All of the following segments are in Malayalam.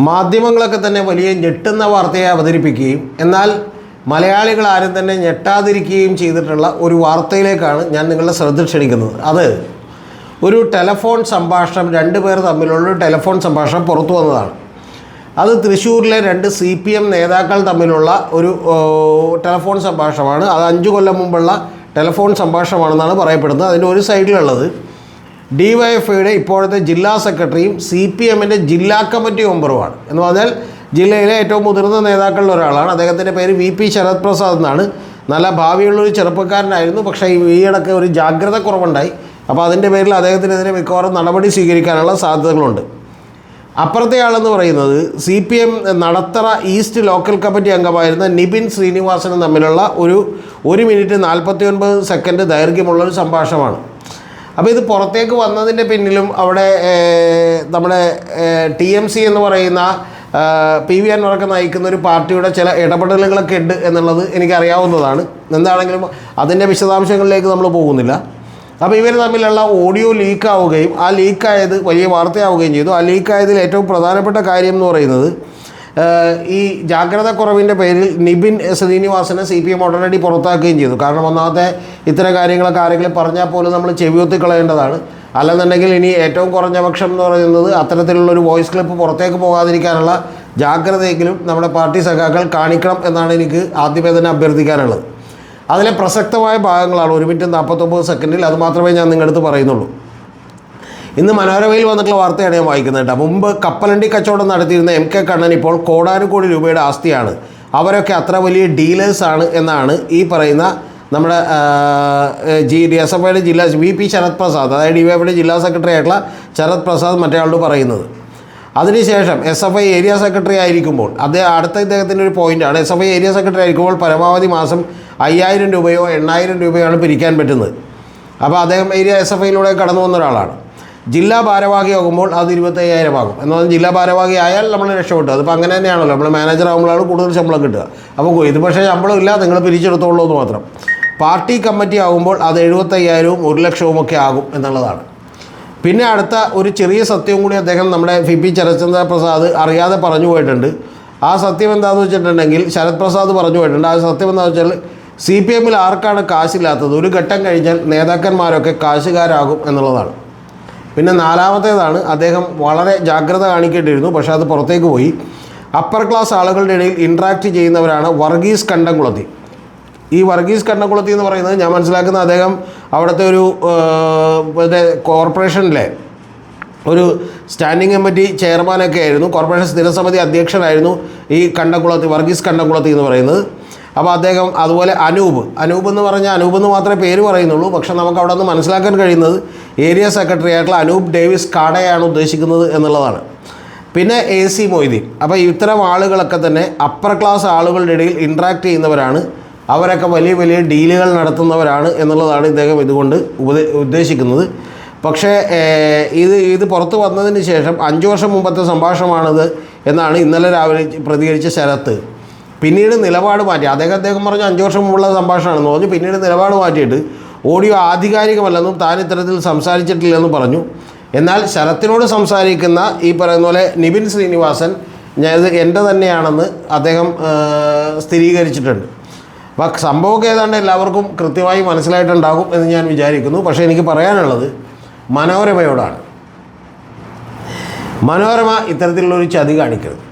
മാധ്യമങ്ങളൊക്കെ തന്നെ വലിയ ഞെട്ടുന്ന വാർത്തയെ അവതരിപ്പിക്കുകയും എന്നാൽ മലയാളികൾ ആരും തന്നെ ഞെട്ടാതിരിക്കുകയും ചെയ്തിട്ടുള്ള ഒരു വാർത്തയിലേക്കാണ് ഞാൻ നിങ്ങളുടെ ശ്രദ്ധ ക്ഷണിക്കുന്നത്. അത് ഒരു ടെലഫോൺ സംഭാഷണം രണ്ട് പേർ തമ്മിലുള്ള ടെലഫോൺ സംഭാഷണം പുറത്തു വന്നതാണ്. അത് തൃശ്ശൂരിലെ രണ്ട് സി പി എം നേതാക്കൾ തമ്മിലുള്ള ഒരു ടെലഫോൺ സംഭാഷണമാണ്. അത് അഞ്ചു കൊല്ലം മുമ്പുള്ള ടെലഫോൺ സംഭാഷണമാണെന്നാണ് പറയപ്പെടുന്നത്. അതിന്റെ ഒരു സൈഡിലുള്ളത് ഡി വൈ എഫ് ഐയുടെ ഇപ്പോഴത്തെ ജില്ലാ സെക്രട്ടറിയും സി പി എമ്മിന്റെ ജില്ലാ കമ്മിറ്റി മെമ്പറുമാണ്. എന്ന് പറഞ്ഞാൽ ജില്ലയിലെ ഏറ്റവും മുതിർന്ന നേതാക്കളിൽ ഒരാളാണ്. അദ്ദേഹത്തിന്റെ പേര് വി പി ശരത് പ്രസാദ് എന്നാണ്. നല്ല ഭാവിയുള്ളൊരു ചെറുപ്പക്കാരനായിരുന്നു. പക്ഷേ ഈ ഇടയ്ക്ക് ഒരു ജാഗ്രത കുറവുണ്ടായി. അപ്പോൾ അതിന്റെ പേരിൽ അദ്ദേഹത്തിനെതിരെ മിക്കവാറും നടപടി സ്വീകരിക്കാനുള്ള സാധ്യതകളുണ്ട്. അപ്പുറത്തെ ആളെന്ന് പറയുന്നത് C P M Nadathara east local committee അംഗമായിരുന്ന നിബിൻ ശ്രീനിവാസനും തമ്മിലുള്ള ഒരു ഒരു മിനിറ്റ് നാൽപ്പത്തി ഒൻപത് സെക്കൻഡ് ദൈർഘ്യമുള്ള ഒരു സംഭാഷണമാണ്. അപ്പോൾ ഇത് പുറത്തേക്ക് വന്നതിന്റെ പിന്നിലും അവിടെ നമ്മുടെ ടി എം സി എന്ന് പറയുന്ന പി വി അൻവറൊക്കെ നയിക്കുന്ന ഒരു പാർട്ടിയുടെ ചില ഇടപെടലുകളൊക്കെ ഉണ്ട് എന്നുള്ളത് എനിക്കറിയാവുന്നതാണ്. എന്താണെങ്കിലും അതിന്റെ വിശദാംശങ്ങളിലേക്ക് നമ്മൾ പോകുന്നില്ല. അപ്പോൾ ഇവർ തമ്മിലുള്ള ഓഡിയോ ലീക്കാവുകയും ആ ലീക്കായത് വലിയ വാർത്തയാവുകയും ചെയ്തു. ആ ലീക്കായതിൽ ഏറ്റവും പ്രധാനപ്പെട്ട കാര്യം എന്ന് പറയുന്നത് ഈ ജാഗ്രത കുറവിന്റെ പേരിൽ നിബിൻ ശ്രീനിവാസനെ സി പി എം ഉടനടി പുറത്താക്കുകയും ചെയ്തു. കാരണം ഒന്നാമത്തെ ഇത്തരം കാര്യങ്ങളൊക്കെ ആരെങ്കിലും പറഞ്ഞാൽ പോലും നമ്മൾ ചെവിയൊത്തി കളയേണ്ടതാണ്. അല്ലെന്നുണ്ടെങ്കിൽ ഇനി ഏറ്റവും കുറഞ്ഞ പക്ഷം എന്ന് പറയുന്നത് അത്തരത്തിലുള്ള ഒരു വോയിസ് ക്ലിപ്പ് പുറത്തേക്ക് പോകാതിരിക്കാനുള്ള ജാഗ്രതയെങ്കിലും നമ്മുടെ പാർട്ടി സഖാക്കൾ കാണിക്കണം എന്നാണ് എനിക്ക് ആദ്യമേ തന്നെ അഭ്യർത്ഥിക്കാനുള്ളത്. അതിലെ പ്രസക്തമായ ഭാഗങ്ങളാണ് ഒരു മിനിറ്റ് നാൽപ്പത്തൊമ്പത് സെക്കൻഡിൽ അത് മാത്രമേ ഞാൻ നിങ്ങളുടെ അടുത്ത് പറയുന്നുള്ളൂ. ഇന്ന് മനോരമയിൽ വന്നിട്ടുള്ള വാർത്തയാണ് ഞാൻ വായിക്കുന്നത് കേട്ടോ. മുമ്പ് കപ്പലണ്ടി കച്ചവടം നടത്തിയിരുന്ന എം കെ കണ്ണൻ ഇപ്പോൾ കോടാനുകോടി രൂപയുടെ ആസ്തിയാണ്. അവരൊക്കെ അത്ര വലിയ ഡീലേഴ്സാണ് എന്നാണ് ഈ പറയുന്ന നമ്മുടെ ജി ഡി എസ് എഫ് ഐയുടെ ജില്ലാ വി പി ശരത് പ്രസാദ് അതായത് ഡി വൈ ജില്ലാ സെക്രട്ടറി ആയിട്ടുള്ള ശരത് പ്രസാദ് മറ്റേയാളോട് പറയുന്നത്. അതിനുശേഷം S F I area secretary ആയിരിക്കുമ്പോൾ അദ്ദേഹം അടുത്ത ഇദ്ദേഹത്തിന്റെ ഒരു പോയിന്റാണ് S F I area secretary ആയിരിക്കുമ്പോൾ പരമാവധി മാസം അയ്യായിരം രൂപയോ എണ്ണായിരം ആണ് പിരിക്കാൻ പറ്റുന്നത്. അപ്പോൾ അദ്ദേഹം ഏരിയ എസ് എഫ് ഐയിലൂടെ കടന്നു വന്ന ഒരാളാണ്. ജില്ലാ ഭാരവാഹിയാകുമ്പോൾ അത് ഇരുപത്തയ്യായിരം ആകും. എന്ന് പറഞ്ഞാൽ ജില്ലാ ഭാരവാഹി ആയാൽ നമ്മൾ രക്ഷപ്പെട്ടു. അതിപ്പോൾ അങ്ങനെ തന്നെയാണല്ലോ. നമ്മൾ മാനേജർ ആകുമ്പോഴാണ് കൂടുതൽ ശമ്പളം കിട്ടുക. അപ്പോൾ ഇത് പക്ഷേ ശമ്പളം ഇല്ല നിങ്ങൾ പിരിച്ചെടുത്തോളൂ എന്ന് മാത്രം. പാർട്ടി കമ്മിറ്റി ആകുമ്പോൾ അത് എഴുപത്തയ്യായിരവും ഒരു ലക്ഷവും ഒക്കെ ആകും എന്നുള്ളതാണ്. പിന്നെ അടുത്ത ഒരു ചെറിയ സത്യവും കൂടി അദ്ദേഹം നമ്മുടെ ഫി പി ശരത്ചന്ദ്ര പ്രസാദ് അറിയാതെ പറഞ്ഞു പോയിട്ടുണ്ട്. ആ സത്യം എന്താണെന്ന് വെച്ചിട്ടുണ്ടെങ്കിൽ ശരത് പ്രസാദ് പറഞ്ഞു പോയിട്ടുണ്ട്. ആ സത്യം എന്താണെന്ന് വെച്ചാൽ സി പി എമ്മിൽ ആർക്കാണ് കാശില്ലാത്തത്? ഒരു ഘട്ടം കഴിഞ്ഞാൽ നേതാക്കന്മാരൊക്കെ കാശുകാരാകും എന്നുള്ളതാണ്. പിന്നെ നാലാമത്തേതാണ് അദ്ദേഹം വളരെ ജാഗ്രത കാണിക്കേണ്ടിയിരുന്നു പക്ഷേ അത് പുറത്തേക്ക് പോയി. അപ്പർ ക്ലാസ് ആളുകളുടെ ഇടയിൽ ഇൻട്രാക്ട് ചെയ്യുന്നവരാണ് വർഗീസ് കണ്ടംകുളത്തി. ഈ വർഗീസ് കണ്ണക്കുളത്തി എന്ന് പറയുന്നത് ഞാൻ മനസ്സിലാക്കുന്ന അദ്ദേഹം അവിടുത്തെ ഒരു മറ്റേ കോർപ്പറേഷനിലെ ഒരു സ്റ്റാൻഡിംഗ് കമ്മിറ്റി ചെയർമാനൊക്കെ ആയിരുന്നു. കോർപ്പറേഷൻ സ്ഥിരസമിതി അധ്യക്ഷനായിരുന്നു ഈ കണ്ടംകുളത്തി വർഗീസ് കണ്ടംകുളത്തി എന്ന് പറയുന്നത്. അപ്പോൾ അദ്ദേഹം അതുപോലെ അനൂപ്. അനൂപ് എന്ന് പറഞ്ഞാൽ അനൂപ് എന്ന് മാത്രമേ പേര് പറയുന്നുള്ളൂ. പക്ഷേ നമുക്ക് അവിടെ നിന്ന് മനസ്സിലാക്കാൻ കഴിയുന്നത് ഏരിയ സെക്രട്ടറി ആയിട്ടുള്ള അനൂപ് ഡേവിസ് കാടയാണ് ഉദ്ദേശിക്കുന്നത് എന്നുള്ളതാണ്. പിന്നെ എ സി മൊയ്തീൻ. അപ്പോൾ ഇത്തരം ആളുകളൊക്കെ തന്നെ അപ്പർ ക്ലാസ് ആളുകളുടെ ഇടയിൽ ഇൻട്രാക്ട് ചെയ്യുന്നവരാണ്. അവരൊക്കെ വലിയ വലിയ ഡീലുകൾ നടത്തുന്നവരാണ് എന്നുള്ളതാണ് ഇദ്ദേഹം ഇതുകൊണ്ട് ഉപദേ ഉദ്ദേശിക്കുന്നത്. പക്ഷേ ഇത് ഇത് പുറത്ത് വന്നതിന് ശേഷം അഞ്ച് വർഷം മുമ്പത്തെ സംഭാഷണമാണിത് എന്നാണ് ഇന്നലെ രാവിലെ പ്രതികരിച്ച ശരത്ത്. പിന്നീട് നിലപാട് മാറ്റി. അദ്ദേഹം അദ്ദേഹം പറഞ്ഞു അഞ്ച് വർഷം മുമ്പുള്ള സംഭാഷണമാണെന്ന് പറഞ്ഞു. പിന്നീട് നിലപാട് മാറ്റിയിട്ട് ഓഡിയോ ആധികാരികമല്ലെന്നും താൻ ഇത്തരത്തിൽ സംസാരിച്ചിട്ടില്ലെന്നും പറഞ്ഞു. എന്നാൽ ശരത്തിനോട് സംസാരിക്കുന്ന ഈ പറയുന്ന പോലെ നിബിൻ ശ്രീനിവാസൻ ഞാൻ ഇത് എന്റെ തന്നെയാണെന്ന് അദ്ദേഹം സ്ഥിരീകരിച്ചിട്ടുണ്ട്. അപ്പം സംഭവമൊക്കെ ഏതാണ്ട് എല്ലാവർക്കും കൃത്യമായി മനസ്സിലായിട്ടുണ്ടാകും എന്ന് ഞാൻ വിചാരിക്കുന്നു. പക്ഷേ എനിക്ക് പറയാനുള്ളത് മനോരമയോടാണ്. മനോരമ ഇത്തരത്തിലുള്ളൊരു ചതി കാണിക്കരുത്.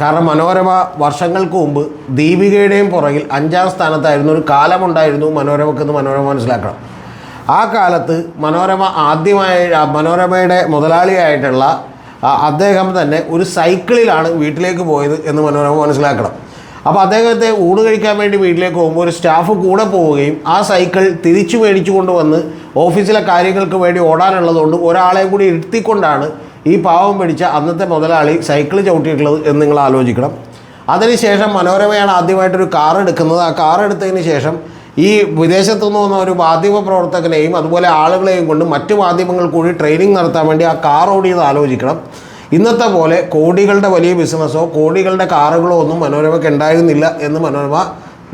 കാരണം മനോരമ വർഷങ്ങൾക്ക് മുമ്പ് ദീപികയുടെയും പുറകിൽ അഞ്ചാം സ്ഥാനത്തായിരുന്നു ഒരു കാലമുണ്ടായിരുന്നു മനോരമക്കെന്ന് മനോരമ മനസ്സിലാക്കണം. ആ കാലത്ത് മനോരമ ആദ്യമായി മനോരമയുടെ മുതലാളിയായിട്ടുള്ള അദ്ദേഹം തന്നെ ഒരു സൈക്കിളിലാണ് വീട്ടിലേക്ക് പോയത് എന്ന് മനോരമ മനസ്സിലാക്കണം. അപ്പോൾ അദ്ദേഹത്തെ ഊണ് കഴിക്കാൻ വേണ്ടി വീട്ടിലേക്ക് പോകുമ്പോൾ ഒരു സ്റ്റാഫ് കൂടെ പോവുകയും ആ സൈക്കിൾ തിരിച്ചു മേടിച്ചു കൊണ്ടുവന്ന് ഓഫീസിലെ കാര്യങ്ങൾക്ക് വേണ്ടി ഓടാനുള്ളതുകൊണ്ട് ഒരാളെ കൂടി ഇരുത്തിക്കൊണ്ടാണ് ഈ പാവം പിടിച്ച അന്നത്തെ മുതലാളി സൈക്കിൾ ചവിട്ടിയിട്ടുള്ളത് എന്ന് നിങ്ങൾ ആലോചിക്കണം. അതിനുശേഷം മനോരമയാണ് ആദ്യമായിട്ടൊരു കാർ എടുക്കുന്നത്. ആ കാർ എടുത്തതിന് ശേഷം ഈ വിദേശത്തു നിന്ന് വന്ന ഒരു മാധ്യമ പ്രവർത്തകനെയും അതുപോലെ ആളുകളെയും കൊണ്ട് മറ്റു മാധ്യമങ്ങൾ കൂടി ട്രെയിനിങ് നടത്താൻ വേണ്ടി ആ കാർ ഓടിയത് ആലോചിക്കണം. ഇന്നത്തെ പോലെ കോടികളുടെ വലിയ ബിസിനസ്സോ കോടികളുടെ കാറുകളോ ഒന്നും മനോരമയ്ക്ക് ഉണ്ടായിരുന്നില്ല എന്ന് മനോരമ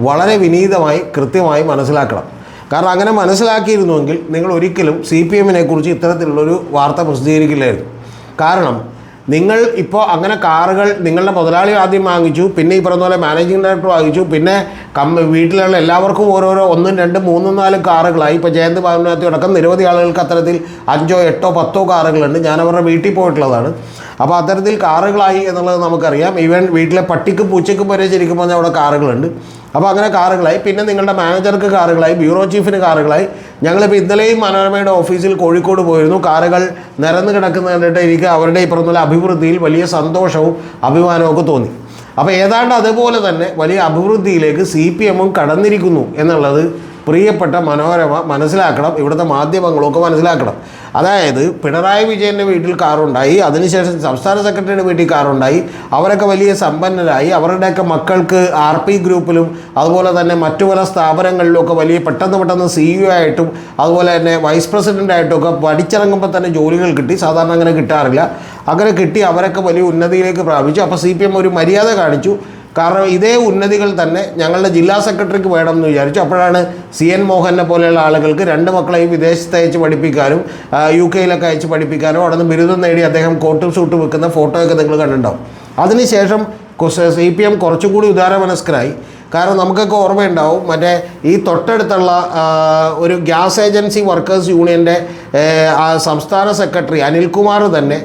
വളരെ വിനീതമായി കൃത്യമായി മനസ്സിലാക്കണം. കാരണം അങ്ങനെ മനസ്സിലാക്കിയിരുന്നുവെങ്കിൽ നിങ്ങൾ ഒരിക്കലും സി പി എമ്മിനെ കുറിച്ച് ഇത്തരത്തിലുള്ളൊരു വാർത്ത പ്രസിദ്ധീകരിക്കില്ലായിരുന്നു. കാരണം നിങ്ങൾ ഇപ്പോൾ അങ്ങനെ കാറുകൾ നിങ്ങളുടെ മുതലാളി ആദ്യം വാങ്ങിച്ചു പിന്നെ ഈ പറഞ്ഞ പോലെ മാനേജിംഗ് ഡയറക്ടർ വാങ്ങിച്ചു പിന്നെ കം വീട്ടിലുള്ള എല്ലാവർക്കും ഓരോരോ ഒന്നും രണ്ടും മൂന്നും നാലും കാറുകളായി. ഇപ്പോൾ ജയന്ത് ഭാവനത്തിൽ അടക്കം നിരവധി ആളുകൾക്ക് അത്തരത്തിൽ അഞ്ചോ എട്ടോ പത്തോ കാറുകളുണ്ട്. ഞാൻ അവരുടെ വീട്ടിൽ പോയിട്ടുള്ളതാണ്. അപ്പോൾ അത്തരത്തിൽ കാറുകളായി എന്നുള്ളത് നമുക്കറിയാം. ഈവൻ വീട്ടിലെ പട്ടിക്കും പൂച്ചയ്ക്കും വരെ പറഞ്ഞാൽ അവിടെ കാറുകളുണ്ട്. അപ്പോൾ അങ്ങനെ കാറുകളായി. പിന്നെ നിങ്ങളുടെ മാനേജർക്ക് കാറുകളായി ബ്യൂറോ ചീഫിന് കാറുകളായി. ഞങ്ങളിപ്പോൾ ഇന്നലെയും മനോരമയുടെ ഓഫീസിൽ കോഴിക്കോട് പോയിരുന്നു. കാറുകൾ നിരന്ന് കിടക്കുന്ന കണ്ടിട്ട് എനിക്ക് അവരുടെ ഇപ്പുറത്തുള്ള അഭിവൃദ്ധിയിൽ വലിയ സന്തോഷവും അഭിമാനവും തോന്നി. അപ്പോൾ ഏതാണ്ട് അതുപോലെ തന്നെ വലിയ അഭിവൃദ്ധിയിലേക്ക് സി പി എമ്മും കടന്നിരിക്കുന്നു എന്നുള്ളത് പ്രിയപ്പെട്ട മനോരമ മനസ്സിലാക്കണം ഇവിടുത്തെ മാധ്യമങ്ങളൊക്കെ മനസ്സിലാക്കണം. അതായത് പിണറായി വിജയന്റെ വീട്ടിൽ കാറുണ്ടായി അതിനുശേഷം സംസ്ഥാന സെക്രട്ടറിയുടെ വീട്ടിൽ കാറുണ്ടായി അവരൊക്കെ വലിയ സമ്പന്നരായി അവരുടെയൊക്കെ മക്കൾക്ക് ആർ പി ഗ്രൂപ്പിലും അതുപോലെ തന്നെ മറ്റു പല സ്ഥാപനങ്ങളിലുമൊക്കെ വലിയ പെട്ടെന്ന് പെട്ടെന്ന് സി ഇ ആയിട്ടും അതുപോലെ തന്നെ വൈസ് പ്രസിഡന്റായിട്ടും ഒക്കെ പഠിച്ചിറങ്ങുമ്പോൾ തന്നെ ജോലികൾ കിട്ടി സാധാരണ അങ്ങനെ കിട്ടാറില്ല. അങ്ങനെ കിട്ടി അവരൊക്കെ വലിയ ഉന്നതിയിലേക്ക് പ്രാപിച്ചു. അപ്പോൾ സി ഒരു മര്യാദ കാണിച്ചു. കാരണം ഇതേ ഉന്നതികൾ തന്നെ ഞങ്ങളുടെ ജില്ലാ സെക്രട്ടറിക്ക് വേണം എന്ന് വിചാരിച്ചു. അപ്പോഴാണ് സി എൻ മോഹനെ പോലെയുള്ള ആളുകൾക്ക് രണ്ട് മക്കളെയും വിദേശത്ത് അയച്ച് പഠിപ്പിക്കാനും യു കെയിലൊക്കെ അയച്ച് പഠിപ്പിക്കാനും അവിടെ നിന്ന് ബിരുദം നേടി അദ്ദേഹം കോട്ടും സൂട്ട് വെക്കുന്ന ഫോട്ടോയൊക്കെ നിങ്ങൾ കണ്ടിട്ടുണ്ടാവും. അതിനുശേഷം സി പി എം കുറച്ചുകൂടി ഉദാരമനസ്കരായി. കാരണം നമുക്കൊക്കെ ഓർമ്മയുണ്ടാവും മറ്റേ ഈ തൊട്ടടുത്തുള്ള ഒരു ഗ്യാസ് ഏജൻസി വർക്കേഴ്സ് യൂണിയന്റെ സംസ്ഥാന സെക്രട്ടറി അനിൽകുമാർ തന്നെ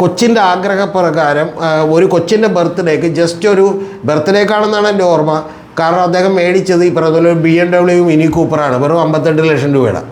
കൊച്ചിന്റെ ആഗ്രഹപ്രകാരം ഒരു കൊച്ചിന്റെ ബർത്ത്ഡേക്ക് ജസ്റ്റ് ഒരു ബർത്ത്ഡേക്കാണെന്നാണ് എന്റെ ഓർമ്മ. കാരണം അദ്ദേഹം മേടിച്ചത് ഈ പറഞ്ഞ ബി എം ഡബ്ല്യു മിനി കൂപ്പറാണ് വെറും അമ്പത്തെട്ട് ലക്ഷം രൂപയുടെ.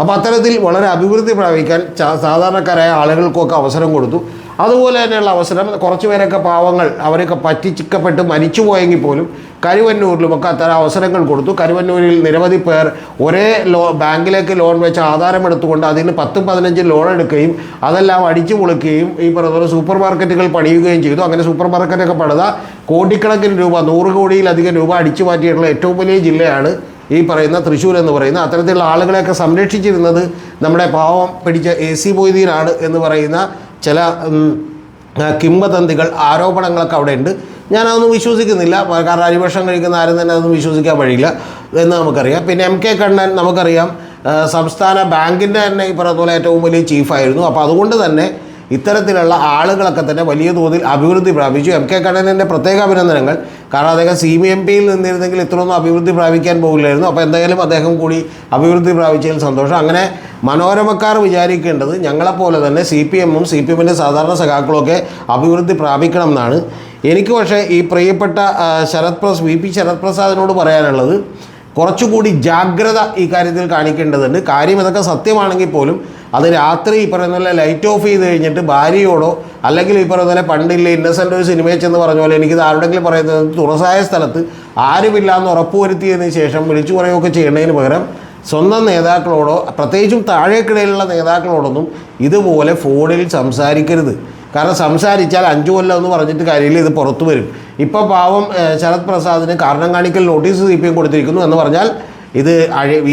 അപ്പോൾ അത്തരത്തിൽ വളരെ അഭിവൃദ്ധി പ്രാപിക്കാൻ സാധാരണക്കാരായ ആളുകൾക്കൊക്കെ അവസരം കൊടുത്തു. അതുപോലെ തന്നെയുള്ള അവസരം. കുറച്ച് പേരൊക്കെ പാവങ്ങൾ അവരൊക്കെ പറ്റിച്ചിക്കപ്പെട്ട് മരിച്ചു പോയെങ്കിൽ പോലും കരുവന്നൂരിലുമൊക്കെ അത്തരം അവസരങ്ങൾ കൊടുത്തു. കരുവന്നൂരിൽ നിരവധി പേർ ഒരേ ലോ ബാങ്കിലേക്ക് ലോൺ വെച്ച് ആധാരം എടുത്തുകൊണ്ട് അതിന് പത്തും പതിനഞ്ചും ലോൺ എടുക്കുകയും അതെല്ലാം അടിച്ചു പൊളിക്കുകയും ഈ പറഞ്ഞ സൂപ്പർ മാർക്കറ്റുകൾ പണിയുകയും ചെയ്തു. അങ്ങനെ സൂപ്പർ മാർക്കറ്റൊക്കെ പണിത കോടിക്കണക്കിന് രൂപ നൂറ് കോടിയിലധികം രൂപ അടിച്ചു മാറ്റിയിട്ടുള്ള ഏറ്റവും വലിയ ജില്ലയാണ് ഈ പറയുന്ന തൃശ്ശൂർ എന്ന് പറയുന്ന അത്തരത്തിലുള്ള ആളുകളെയൊക്കെ സംരക്ഷിച്ചിരുന്നത് നമ്മുടെ പാവം പിടിച്ച എ സി മൊയ്തീനാണ് എന്ന് പറയുന്ന ചില കിംവദന്തികൾ ആരോപണങ്ങളൊക്കെ അവിടെ ഉണ്ട് ഞാനതൊന്നും വിശ്വസിക്കുന്നില്ല. കാരണം അരിഭക്ഷണം കഴിക്കുന്ന ആരും തന്നെ അതൊന്നും വിശ്വസിക്കാൻ വഴിയില്ല എന്ന് നമുക്കറിയാം. പിന്നെ എം കെ കണ്ണൻ നമുക്കറിയാം സംസ്ഥാന ബാങ്കിന്റെ തന്നെ ഈ പറഞ്ഞ പോലെ ഏറ്റവും വലിയ ചീഫായിരുന്നു അപ്പോൾ അതുകൊണ്ട് തന്നെ ഇത്തരത്തിലുള്ള ആളുകളൊക്കെ തന്നെ വലിയ തോതിൽ അഭിവൃദ്ധി പ്രാപിച്ചു എം കെ കണ്ണനന്റെ പ്രത്യേക അഭിനന്ദനങ്ങൾ. കാരണം അദ്ദേഹം സി ബി എം പിയിൽ നിന്നിരുന്നെങ്കിൽ ഇത്രയൊന്നും അഭിവൃദ്ധി പ്രാപിക്കാൻ പോകില്ലായിരുന്നു. അപ്പോൾ എന്തായാലും അദ്ദേഹം കൂടി അഭിവൃദ്ധി പ്രാപിച്ചതിൽ സന്തോഷം. അങ്ങനെ മനോരമക്കാർ വിചാരിക്കേണ്ടത് ഞങ്ങളെപ്പോലെ തന്നെ സി പി എമ്മും സി പി എമ്മിന്റെ സാധാരണ സഖാക്കളൊക്കെ അഭിവൃദ്ധി പ്രാപിക്കണം എന്നാണ്. എനിക്ക് പക്ഷേ ഈ പ്രിയപ്പെട്ട ശരത് പ്രസ് വി പി ശരത് പ്രസാദിനോട് പറയാനുള്ളത് കുറച്ചുകൂടി ജാഗ്രത ഈ കാര്യത്തിൽ കാണിക്കേണ്ടതുണ്ട്. കാര്യം ഇതൊക്കെ സത്യമാണെങ്കിൽ പോലും അത് രാത്രി ഈ പറയുന്ന പോലെ ലൈറ്റ് ഓഫ് ചെയ്ത് കഴിഞ്ഞിട്ട് ഭാര്യയോടോ അല്ലെങ്കിൽ ഈ പറയുന്ന പോലെ പണ്ടില്ല ഇന്നസെന്റ് ഒരു സിനിമയിൽ ചെന്ന് പറഞ്ഞ പോലെ എനിക്കിത് ആരുടെങ്കിലും പറയുന്നത് തുറസായ സ്ഥലത്ത് ആരുമില്ല എന്ന് ഉറപ്പുവരുത്തിയതിന് ശേഷം വിളിച്ചു പറയുകയൊക്കെ ചെയ്യുന്നതിന് പകരം സ്വന്തം നേതാക്കളോടോ പ്രത്യേകിച്ചും താഴേക്കിടയിലുള്ള നേതാക്കളോടൊന്നും ഇതുപോലെ ഫോണിൽ സംസാരിക്കരുത്. കാരണം സംസാരിച്ചാൽ അഞ്ചു കൊല്ലം എന്ന് പറഞ്ഞിട്ട് കാര്യമില്ല ഇത് പുറത്തു വരും. ഇപ്പോൾ പാവം ശരത് പ്രസാദിന് കാരണം കാണിക്കൽ നോട്ടീസ് സി പി എം കൊടുത്തിരിക്കുന്നു എന്ന് പറഞ്ഞാൽ ഇത്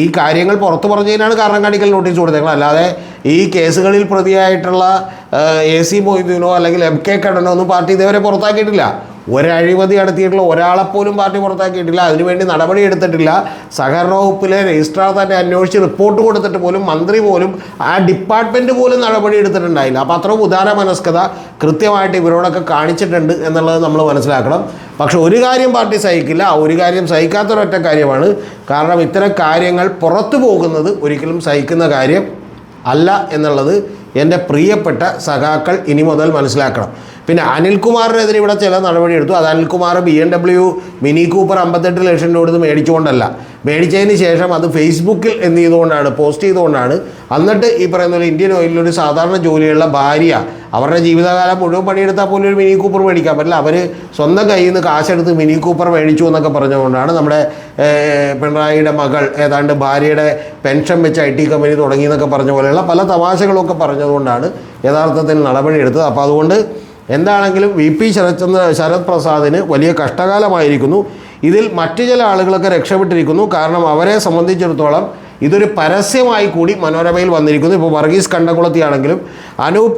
ഈ കാര്യങ്ങൾ പുറത്തു പറഞ്ഞതിനാണ് കാരണം കാണിക്കൽ നോട്ടീസ് കൊടുത്തേക്കുന്നത്. അല്ലാതെ ഈ കേസുകളിൽ പ്രതിയായിട്ടുള്ള എ സി മൊയ്തീനോ അല്ലെങ്കിൽ എം കെ കടനോ ഒന്നും പാർട്ടി ഇതേവരെ പുറത്താക്കിയിട്ടില്ല. ഒരഴിമതി നടത്തിയിട്ടുള്ള ഒരാളെപ്പോലും പാർട്ടി പുറത്താക്കിയിട്ടില്ല. അതിനുവേണ്ടി നടപടി എടുത്തിട്ടില്ല. സഹകരണ വകുപ്പിലെ രജിസ്ട്രാർ തന്നെ അന്വേഷിച്ച് റിപ്പോർട്ട് കൊടുത്തിട്ട് പോലും മന്ത്രി പോലും ആ ഡിപ്പാർട്ട്മെന്റ് പോലും നടപടി എടുത്തിട്ടുണ്ടായില്ല. അപ്പോൾ അത്രയും ഉദാര മനസ്കത കൃത്യമായിട്ട് ഇവരോടൊക്കെ കാണിച്ചിട്ടുണ്ട് എന്നുള്ളത് നമ്മൾ മനസ്സിലാക്കണം. പക്ഷെ ഒരു കാര്യം പാർട്ടി സഹിക്കില്ല. ഒരു കാര്യം സഹിക്കാത്തൊരൊറ്റ കാര്യമാണ്. കാരണം ഇത്തരം കാര്യങ്ങൾ പുറത്തു പോകുന്നത് ഒരിക്കലും സഹിക്കുന്ന കാര്യം അല്ല എന്നുള്ളത് എന്റെ പ്രിയപ്പെട്ട സഖാക്കൾ ഇനി മുതൽ മനസ്സിലാക്കണം. പിന്നെ അനിൽകുമാറിനെതിരെ ഇവിടെ ചില നടപടി എടുത്തു അത് Anilkumar B M W Mini Cooper അമ്പത്തെട്ട് ലക്ഷം രൂപ മേടിച്ചുകൊണ്ടല്ല. മേടിച്ചതിന് ശേഷം അത് ഫേസ്ബുക്കിൽ എന്ത് ചെയ്തുകൊണ്ടാണ് പോസ്റ്റ് ചെയ്തുകൊണ്ടാണ്. എന്നിട്ട് ഈ പറയുന്ന പോലെ ഇന്ത്യൻ ഓയിലിൽ ഒരു സാധാരണ ജോലിയുള്ള ഭാര്യ അവരുടെ ജീവിതകാലം മുഴുവൻ പണിയെടുത്താൽ പോലും ഒരു മിനി കൂപ്പർ മേടിക്കാൻ പറ്റില്ല. അവർ സ്വന്തം കയ്യിൽ നിന്ന് കാശെടുത്ത് മിനി കൂപ്പർ മേടിച്ചു എന്നൊക്കെ പറഞ്ഞുകൊണ്ടാണ് നമ്മുടെ പിണറായിയുടെ മകൾ ഏതാണ്ട് ഭാര്യയുടെ പെൻഷൻ വെച്ച് ഐ ടി കമ്പനി തുടങ്ങി എന്നൊക്കെ പറഞ്ഞ പോലെയുള്ള പല തമാശകളൊക്കെ പറഞ്ഞതുകൊണ്ടാണ് യഥാർത്ഥത്തിൽ നടപടി എടുത്തത് അപ്പോൾ അതുകൊണ്ട് എന്താണെങ്കിലും വി പി ശരത്ചന്ദ്ര ശരത് പ്രസാദിന് വലിയ കഷ്ടകാലമായിരിക്കുന്നു. ഇതിൽ മറ്റു ചില ആളുകളൊക്കെ രക്ഷപ്പെട്ടിരിക്കുന്നു. കാരണം അവരെ സംബന്ധിച്ചിടത്തോളം ഇതൊരു പരസ്യമായി കൂടി മനോരമയിൽ വന്നിരിക്കുന്നു. ഇപ്പോൾ വർഗീസ് കണ്ടകുളത്തിയാണെങ്കിലും അനൂപ്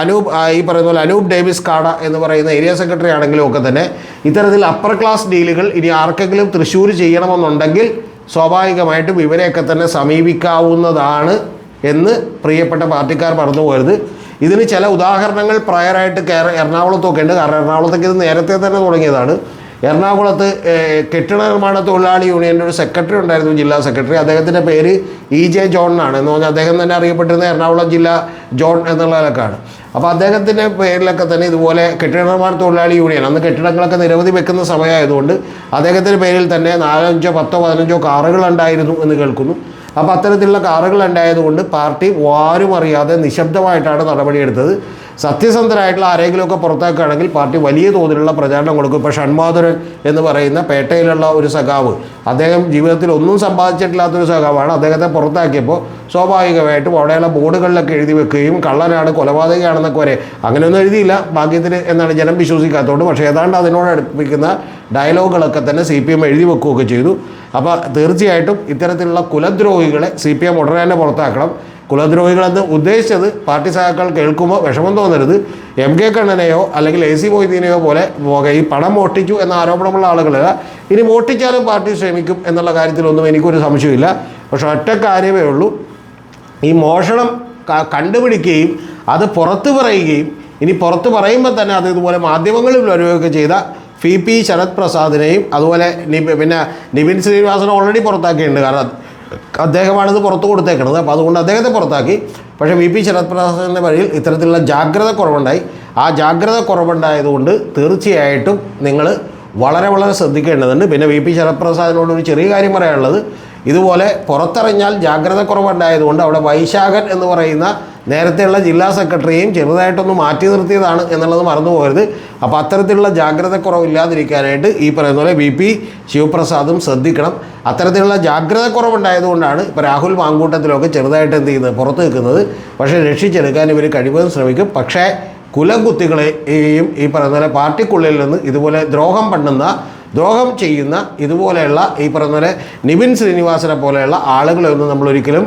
അനൂപ് ഈ പറയുന്ന പോലെ അനൂപ് ഡേവിസ് കാട എന്ന് പറയുന്ന ഏരിയ സെക്രട്ടറി ആണെങ്കിലും ഒക്കെ തന്നെ ഇത്തരത്തിൽ അപ്പർ ക്ലാസ് ഡീലുകൾ ഇനി ആർക്കെങ്കിലും തൃശ്ശൂർ ചെയ്യണമെന്നുണ്ടെങ്കിൽ സ്വാഭാവികമായിട്ടും ഇവരെയൊക്കെ തന്നെ സമീപിക്കാവുന്നതാണ് എന്ന് പ്രിയപ്പെട്ട പാർട്ടിക്കാർ പറഞ്ഞു പോകരുത് ഇതിന് ചില ഉദാഹരണങ്ങൾ പ്രയറായിട്ട് എറണാകുളത്തൊക്കെ ഉണ്ട് കാരണം എറണാകുളത്തേക്ക് ഇത് നേരത്തെ തന്നെ തുടങ്ങിയതാണ്. എറണാകുളത്ത് കെട്ടിട നിർമ്മാണ തൊഴിലാളി യൂണിയന്റെ ഒരു സെക്രട്ടറി ഉണ്ടായിരുന്നു ജില്ലാ സെക്രട്ടറി. അദ്ദേഹത്തിന്റെ പേര് ഇ ജെ ജോൺ എന്നാണ്. എന്ന് പറഞ്ഞാൽ അദ്ദേഹം തന്നെ അറിയപ്പെട്ടിരുന്നത് എറണാകുളം ജില്ലാ ജോൺ എന്നുള്ളതിലൊക്കെയാണ് അപ്പോൾ അദ്ദേഹത്തിന്റെ പേരിലൊക്കെ തന്നെ ഇതുപോലെ കെട്ടിട നിർമ്മാണ തൊഴിലാളി യൂണിയൻ അന്ന് കെട്ടിടങ്ങളൊക്കെ നിരവധി വെക്കുന്ന സമയമായതുകൊണ്ട് അദ്ദേഹത്തിന്റെ പേരിൽ തന്നെ നാലഞ്ചോ പത്തോ പതിനഞ്ചോ കാറുകൾ ഉണ്ടായിരുന്നു എന്ന് കേൾക്കുന്നു. അപ്പോൾ അത്തരത്തിലുള്ള കാറുകൾ ഉണ്ടായതുകൊണ്ട് പാർട്ടി ആരും അറിയാതെ നിശബ്ദമായിട്ടാണ് നടപടിയെടുത്തത്. സത്യസന്ധരായിട്ടുള്ള ആരെങ്കിലുമൊക്കെ പുറത്താക്കുകയാണെങ്കിൽ പാർട്ടി വലിയ തോതിലുള്ള പ്രചാരണം കൊടുക്കും. ഇപ്പോൾ ഷൺമാധുരൻ എന്ന് പറയുന്ന പേട്ടയിലുള്ള ഒരു സഖാവ് അദ്ദേഹം ജീവിതത്തിൽ ഒന്നും സമ്പാദിച്ചിട്ടില്ലാത്തൊരു സഖാവാണ്. അദ്ദേഹത്തെ പുറത്താക്കിയപ്പോൾ സ്വാഭാവികമായിട്ടും അവിടെയുള്ള ബോർഡുകളിലൊക്കെ എഴുതി വെക്കുകയും കള്ളനാണ് കൊലപാതകയാണെന്നൊക്കെ വരെ അങ്ങനെയൊന്നും എഴുതിയില്ല ഭാഗ്യത്തിന് എന്നാണ് ജനം വിശ്വസിക്കാത്തതുകൊണ്ട് പക്ഷേ ഏതാണ്ട് അതിനോട് അടുപ്പിക്കുന്ന ഡയലോഗുകളൊക്കെ തന്നെ സി പി എം എഴുതി വെക്കുകയൊക്കെ ചെയ്തു. അപ്പോൾ തീർച്ചയായിട്ടും ഇത്തരത്തിലുള്ള കുലദ്രോഹികളെ സി പി എം ഉടനെ തന്നെ പുറത്താക്കണം. കുലദ്രോഹികളെന്ന് ഉദ്ദേശിച്ചത് പാർട്ടി സഹാക്കൾ കേൾക്കുമ്പോൾ വിഷമം തോന്നരുത്. എം കെ കണ്ണനെയോ അല്ലെങ്കിൽ എ സി മൊയ്തീനെയോ പോലെ ഈ പണം മോഷ്ടിച്ചു എന്ന ആരോപണമുള്ള ആളുകളല്ല. ഇനി മോഷ്ടിച്ചാലും പാർട്ടി ശ്രമിക്കും എന്നുള്ള കാര്യത്തിലൊന്നും എനിക്കൊരു സംശയമില്ല. പക്ഷെ ഒറ്റ കാര്യമേ ഉള്ളൂ. ഈ മോഷണം കണ്ടുപിടിക്കുകയും അത് പുറത്ത് പറയുകയും ഇനി പുറത്ത് പറയുമ്പോൾ തന്നെ അത് ഇതുപോലെ മാധ്യമങ്ങളിൽ വരികയൊക്കെ ചെയ്ത ഫി പി ശരത് പ്രസാദിനെയും അതുപോലെ പിന്നെ നിബിൻ ശ്രീനിവാസനെ ഓൾറെഡി പുറത്താക്കിയിട്ടുണ്ട്. കാരണം അദ്ദേഹമാണിത് പുറത്ത് കൊടുത്തേക്കുന്നത് അപ്പോൾ അതുകൊണ്ട് അദ്ദേഹത്തെ പുറത്താക്കി. പക്ഷേ വി പി ശരത് പ്രസാദിന്റെ വഴിയിൽ ഇത്തരത്തിലുള്ള ജാഗ്രത കുറവുണ്ടായി. ആ ജാഗ്രത കുറവുണ്ടായതുകൊണ്ട് തീർച്ചയായിട്ടും നിങ്ങൾ വളരെ വളരെ ശ്രദ്ധിക്കേണ്ടതുണ്ട്. പിന്നെ വി പി ശരത് പ്രസാദിനോട് ഒരു ചെറിയ കാര്യം പറയാനുള്ളത്. ഇതുപോലെ പുറത്തിറങ്ങിയാൽ ജാഗ്രത കുറവുണ്ടായതുകൊണ്ട് അവിടെ വൈശാഖൻ എന്ന് പറയുന്ന നേരത്തെയുള്ള ജില്ലാ സെക്രട്ടറിയെയും ചെറുതായിട്ടൊന്ന് മാറ്റി നിർത്തിയതാണ് എന്നുള്ളത് മറന്നു പോകരുത് അപ്പോൾ അത്തരത്തിലുള്ള ജാഗ്രത കുറവില്ലാതിരിക്കാനായിട്ട് ഈ പറയുന്ന പോലെ വി പി ശിവപ്രസാദും ശ്രദ്ധിക്കണം. അത്തരത്തിലുള്ള ജാഗ്രത കുറവുണ്ടായതുകൊണ്ടാണ് ഇപ്പോൾ രാഹുൽ മാങ്കൂട്ടത്തിലൊക്കെ ചെറുതായിട്ട് എന്ത് ചെയ്യുന്നത്? പുറത്ത് നിൽക്കുന്നത്. പക്ഷേ രക്ഷിച്ചെടുക്കാൻ ഇവർ കഴിവതും ശ്രമിക്കും. പക്ഷേ കുലകുത്തികളെയും ഈ പറയുന്ന പോലെ പാർട്ടിക്കുള്ളിൽ നിന്ന് ഇതുപോലെ ദ്രോഹം പണ്ടുന്ന ദ്രോഹം ചെയ്യുന്ന ഇതുപോലെയുള്ള ഈ പറയുന്ന പോലെ നിവിൻ ശ്രീനിവാസനെ പോലെയുള്ള ആളുകളെ ഒന്നും നമ്മളൊരിക്കലും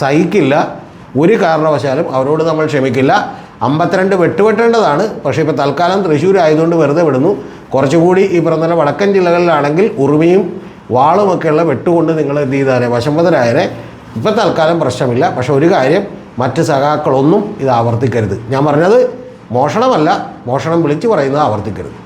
സഹിക്കില്ല. ഒരു കാരണവശാലും അവരോട് നമ്മൾ ക്ഷമിക്കില്ല. അമ്പത്തിരണ്ട് വെട്ടുവെട്ടേണ്ടതാണ്. പക്ഷേ ഇപ്പോൾ തൽക്കാലം തൃശ്ശൂർ ആയതുകൊണ്ട് വെറുതെ വിടുന്നു. കുറച്ചുകൂടി ഈ പറഞ്ഞ വടക്കൻ ജില്ലകളിലാണെങ്കിൽ ഉറുമിയും വാളുമൊക്കെയുള്ള വെട്ടുകൊണ്ട് നിങ്ങൾ എന്ത് ചെയ്താലേ വശംവതരായനെ ഇപ്പം തൽക്കാലം പ്രശ്നമില്ല. പക്ഷെ ഒരു കാര്യം മറ്റ് സഖാക്കളൊന്നും ഇത് ആവർത്തിക്കരുത്. ഞാൻ പറഞ്ഞത് മോഷണമല്ല. മോഷണം വിളിച്ചു പറയുന്നത് ആവർത്തിക്കരുത്.